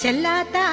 செல்லாத்தா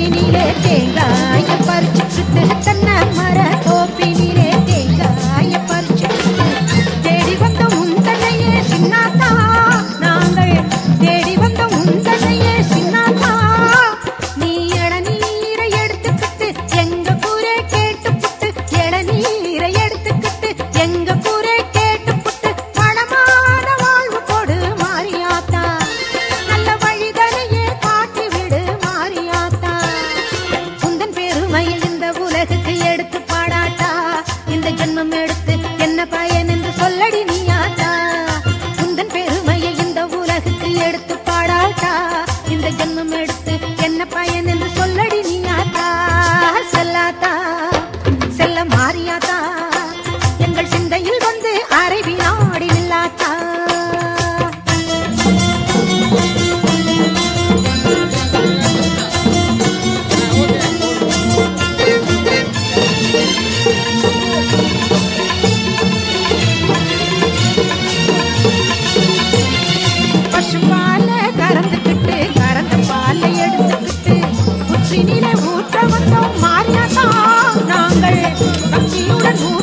கருவினிலே தேங்காய் என்ன பயன் என்று சொல்லடி நீ ஆச்சா குந்தன் பெருமையை இந்த உலகுக்கு எடுத்து பாடாட்டா இந்த ஜென்மம் எடுத்து என்ன பயன் 荡起悠然无